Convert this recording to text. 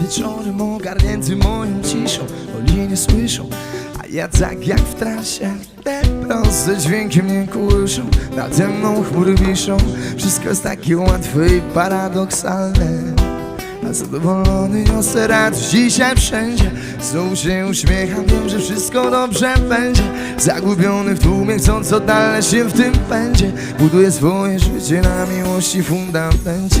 wieczorem ogarnięty moją ciszą Oni nie słyszą, a ja tak jak w trasie Te proste dźwięki mnie kłuszą Nade mną chmury wiszą. Wszystko jest takie łatwe i paradoksalne a zadowolony niosę radość dzisiaj wszędzie. Znów się uśmiecham, wiem, że wszystko dobrze będzie. Zagubiony w tłumie, chcąc odnaleźć się w tym pędzie. Buduję swoje życie na miłości fundamencie